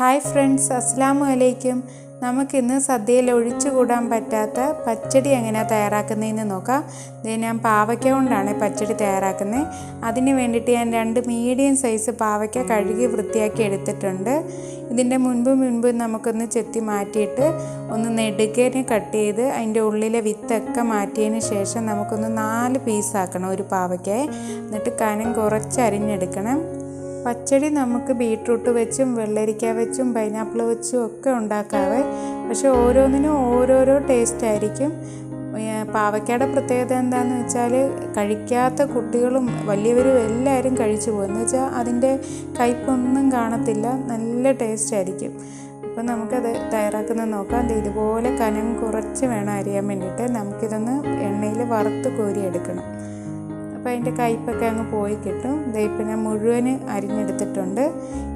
Hi friends അസ്സാം വലൈക്കും നമുക്കിന്ന് സദ്യയിൽ ഒഴിച്ചുകൂടാൻ പറ്റാത്ത പച്ചടി എങ്ങനെയാണ് തയ്യാറാക്കുന്നതെന്ന് നോക്കാം. ഇത് ഞാൻ പാവയ്ക്ക കൊണ്ടാണ് പച്ചടി തയ്യാറാക്കുന്നത്. അതിന് വേണ്ടിയിട്ട് ഞാൻ രണ്ട് മീഡിയം സൈസ് പാവയ്ക്ക കഴുകി വൃത്തിയാക്കി എടുത്തിട്ടുണ്ട്. ഇതിന്റെ മുൻപ് മുൻപ് നമുക്കൊന്ന് ചെത്തി മാറ്റിയിട്ട് ഒന്ന് നെടുക്കേനെ കട്ട് ചെയ്ത് അതിന്റെ ഉള്ളിലെ വിത്തൊക്കെ മാറ്റിയതിന് ശേഷം നമുക്കൊന്ന് നാല് പീസാക്കണം ഒരു പാവയ്ക്കയെ. എന്നിട്ട് കനം കുറച്ച് അരിഞ്ഞെടുക്കണം പച്ചടി നമുക്ക് ബീട്രൂട്ട് വെച്ചും വെള്ളരിക്ക വെച്ചും പൈനാപ്പിൾ വെച്ചും ഒക്കെ ഉണ്ടാക്കാവേ. പക്ഷെ ഓരോന്നിനും ഓരോരോ ടേസ്റ്റ് ആയിരിക്കും. പാവയ്ക്കയുടെ പ്രത്യേകത എന്താണെന്ന് വെച്ചാൽ കഴിക്കാത്ത കുട്ടികളും വലിയവരും എല്ലാവരും കഴിച്ചു പോകും. എന്ന് വെച്ചാൽ അതിന്റെ കയ്പൊന്നും കാണത്തില്ല. നല്ല ടേസ്റ്റ് ആയിരിക്കും. അപ്പോൾ നമുക്കത് തയ്യാറാക്കുന്നത് നോക്കാം. ഇതുപോലെ കനം കുറച്ച് വേണം അരിയാൻ വേണ്ടിയിട്ട്. നമുക്കിതൊന്ന് എണ്ണയിൽ വറുത്ത് കോരിയെടുക്കണം. അപ്പോൾ അതിന്റെ കയ്പ്പൊക്കെ അങ്ങ് പോയി കിട്ടും. ഇപ്പം ഞാൻ മുഴുവൻ അരിഞ്ഞെടുത്തിട്ടുണ്ട്.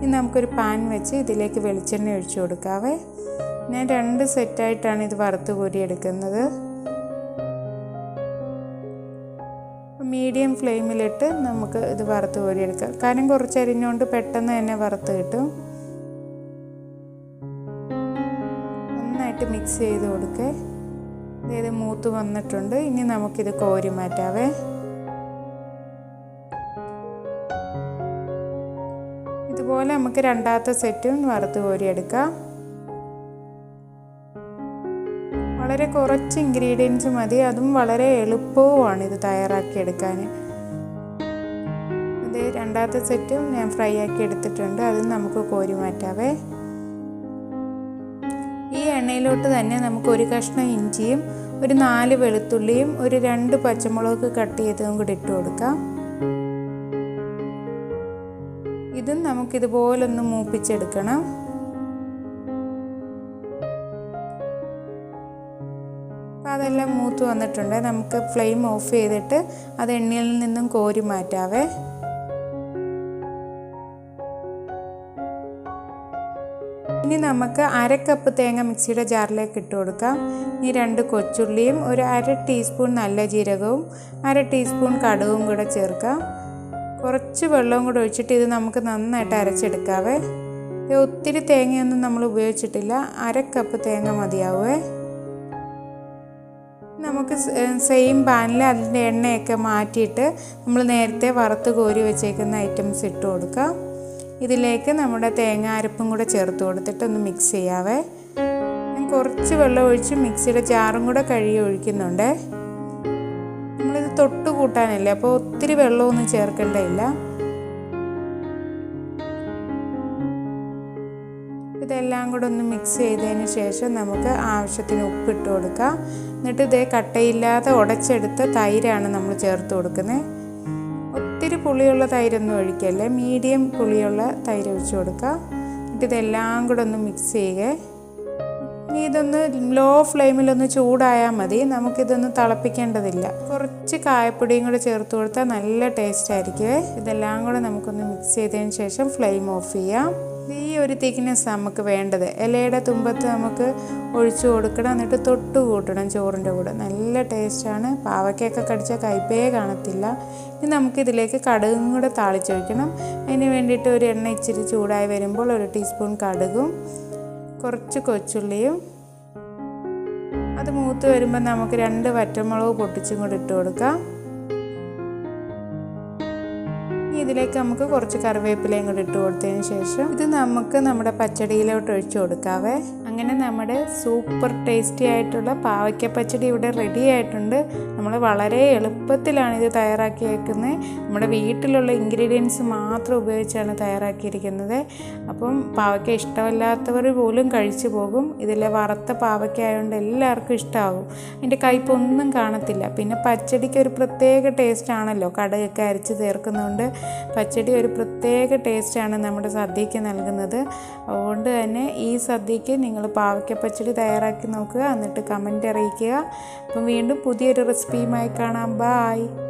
ഇനി നമുക്കൊരു പാൻ വെച്ച് ഇതിലേക്ക് വെളിച്ചെണ്ണ ഒഴിച്ചു കൊടുക്കാവേ. ഞാൻ രണ്ട് സെറ്റായിട്ടാണ് ഇത് വറുത്ത് കോരി എടുക്കുന്നത്. മീഡിയം ഫ്ലെയിമിലിട്ട് നമുക്ക് ഇത് വറുത്ത് കോരിയെടുക്കാം കാരണം കുറച്ച് അരിഞ്ഞുകൊണ്ട് പെട്ടെന്ന് തന്നെ വറുത്ത് കിട്ടും. നന്നായിട്ട് മിക്സ് ചെയ്ത് കൊടുക്കേ. ഇത് മൂത്ത് വന്നിട്ടുണ്ട്. ഇനി നമുക്കിത് കോരി മാറ്റാവേ. ഇതുപോലെ നമുക്ക് രണ്ടാമത്തെ സെറ്റും വറുത്ത് കോരിയെടുക്കാം. വളരെ കുറച്ച് ഇൻഗ്രീഡിയൻസ് മതി. അതും വളരെ എളുപ്പവുമാണ് ഇത് തയ്യാറാക്കിയെടുക്കാൻ ഇത് രണ്ടാമത്തെ സെറ്റും ഞാൻ ഫ്രൈ ആക്കി എടുത്തിട്ടുണ്ട്. അതും നമുക്ക് കോരി മാറ്റാവേ. ഈ എണ്ണയിലോട്ട് തന്നെ നമുക്ക് ഒരു കഷ്ണം ഇഞ്ചിയും ഒരു നാല് വെളുത്തുള്ളിയും ഒരു രണ്ട് പച്ചമുളക് കട്ട് ചെയ്തതും കൂടി ഇട്ട് കൊടുക്കാം. ഇതും നമുക്കിതുപോലൊന്ന് മൂപ്പിച്ചെടുക്കണം. അതെല്ലാം മൂത്ത് വന്നിട്ടുണ്ട്. നമുക്ക് ഫ്ലെയിം ഓഫ് ചെയ്തിട്ട് അത് എണ്ണയിൽ നിന്നും കോരി മാറ്റാവേ. ഇനി നമുക്ക് അര കപ്പ് തേങ്ങ മിക്സിയുടെ ജാറിലേക്ക് ഇട്ട് കൊടുക്കാം. ഈ രണ്ട് കൊച്ചുള്ളിയും ഒരു അര ടീസ്പൂൺ നല്ല ജീരകവും അര ടീസ്പൂൺ കടുകും കൂടെ ചേർക്കാം. കുറച്ച് വെള്ളവും കൂടെ ഒഴിച്ചിട്ട് ഇത് നമുക്ക് നന്നായിട്ട് അരച്ചെടുക്കാവേ. ഇത് ഒത്തിരി തേങ്ങയൊന്നും നമ്മൾ ഉപയോഗിച്ചിട്ടില്ല. അര കപ്പ് തേങ്ങ മതിയാവേ. നമുക്ക് സെയിം പാനിൽ അതിന്റെ എണ്ണയൊക്കെ മാറ്റിയിട്ട് നമ്മൾ നേരത്തെ വറുത്ത് കോരി വെച്ചേക്കുന്ന ഐറ്റംസ് ഇട്ട് കൊടുക്കാം. ഇതിലേക്ക് നമ്മുടെ തേങ്ങ അരപ്പും കൂടെ ചേർത്ത് കൊടുത്തിട്ട് ഒന്ന് മിക്സ് ചെയ്യാവേ. കുറച്ച് വെള്ളം ഒഴിച്ച് മിക്സിയുടെ ജാറും കൂടെ കഴുകി ഒഴിക്കുന്നുണ്ട്. തൊട്ട് കൂട്ടാനല്ലേ? അപ്പോൾ ഒത്തിരി വെള്ളമൊന്നും ചേർക്കേണ്ടതില്ല. ഇതെല്ലാം കൂടെ ഒന്ന് മിക്സ് ചെയ്തതിന് ശേഷം നമുക്ക് ആവശ്യത്തിന് ഉപ്പിട്ട് കൊടുക്കാം. എന്നിട്ട് ഇതേ കട്ടയില്ലാതെ ഉടച്ചെടുത്ത തൈരാണ് നമ്മൾ ചേർത്ത് കൊടുക്കുന്നത് ഒത്തിരി പുളിയുള്ള തൈരൊന്നും ഒഴിക്കല്ലേ? മീഡിയം പുളിയുള്ള തൈര് ഒഴിച്ച് കൊടുക്കുക എന്നിട്ട് ഇതെല്ലാം കൂടെ ഒന്ന് മിക്സ് ചെയ്യുക ഇനി ഇതൊന്ന് ലോ ഫ്ലെയിമിലൊന്ന് ചൂടായാൽ മതി. നമുക്കിതൊന്ന് തിളപ്പിക്കേണ്ടതില്ല. കുറച്ച് കായപ്പൊടിയും കൂടെ ചേർത്ത് കൊടുത്താൽ നല്ല ടേസ്റ്റ് ആയിരിക്കുമേ ഇതെല്ലാം കൂടെ നമുക്കൊന്ന് മിക്സ് ചെയ്തതിന് ശേഷം ഫ്ലെയിം ഓഫ് ചെയ്യാം. ഈ ഒരു തിക്നെസ് നമുക്ക് വേണ്ടത്. ഇലയുടെ തുമ്പത്ത് നമുക്ക് ഒഴിച്ചു കൊടുക്കണം. എന്നിട്ട് തൊട്ട് കൂട്ടണം ചോറിന്റെ കൂടെ. നല്ല ടേസ്റ്റാണ് പാവയ്ക്കൊക്കെ കടിച്ചാൽ കയ്പേ കാണത്തില്ല. ഇനി നമുക്കിതിലേക്ക് കടുകും കൂടെ താളിച്ച് വയ്ക്കണം അതിന് വേണ്ടിയിട്ട് ഒരു എണ്ണ ഇച്ചിരി ചൂടായി വരുമ്പോൾ ഒരു ടീസ്പൂൺ കടുകും. കുറച്ച് കൊച്ചുള്ളിയും അത് മൂത്ത് വരുമ്പോൾ നമുക്ക് രണ്ട് വറ്റമുളക് പൊട്ടിച്ചും കൂടി ഇട്ട് കൊടുക്കാം. ഇതിലേക്ക് നമുക്ക് കുറച്ച് കറിവേപ്പിലയും കൂടി ഇട്ട് കൊടുത്തതിന് ശേഷം ഇത് നമുക്ക് നമ്മുടെ പച്ചടിയിലോട്ട് ഒഴിച്ചു കൊടുക്കാവേ. അങ്ങനെ നമ്മുടെ സൂപ്പർ ടേസ്റ്റി ആയിട്ടുള്ള പാവയ്ക്ക പച്ചടി ഇവിടെ റെഡി ആയിട്ടുണ്ട്. നമ്മൾ വളരെ എളുപ്പത്തിലാണ് ഇത് തയ്യാറാക്കി വയ്ക്കുന്നത് നമ്മുടെ വീട്ടിലുള്ള ഇൻഗ്രീഡിയൻസ് മാത്രം ഉപയോഗിച്ചാണ് തയ്യാറാക്കിയിരിക്കുന്നത്. അപ്പം പാവയ്ക്ക ഇഷ്ടമല്ലാത്തവർ പോലും കഴിച്ചു പോകും. ഇതിലെ വറുത്ത പാവയ്ക്ക ആയതുകൊണ്ട് എല്ലാവർക്കും ഇഷ്ടമാകും അതിന്റെ കയ്പൊന്നും കാണത്തില്ല. പിന്നെ പച്ചടിക്ക് ഒരു പ്രത്യേക ടേസ്റ്റ് ആണല്ലോ. കടുകൊക്കെ അരച്ച് ചേർക്കുന്നതുകൊണ്ട് പച്ചടി ഒരു പ്രത്യേക ടേസ്റ്റാണ് നമ്മുടെ സദ്യക്ക് നൽകുന്നത്. അതുകൊണ്ട് തന്നെ ഈ സദ്യക്ക് നിങ്ങൾ പാവയ്ക്ക പച്ചടി തയ്യാറാക്കി നോക്കുക. എന്നിട്ട് കമന്റ് അറിയിക്കുക. അപ്പം വീണ്ടും പുതിയൊരു റെസിപ്പിയുമായി കാണാം. ബായ്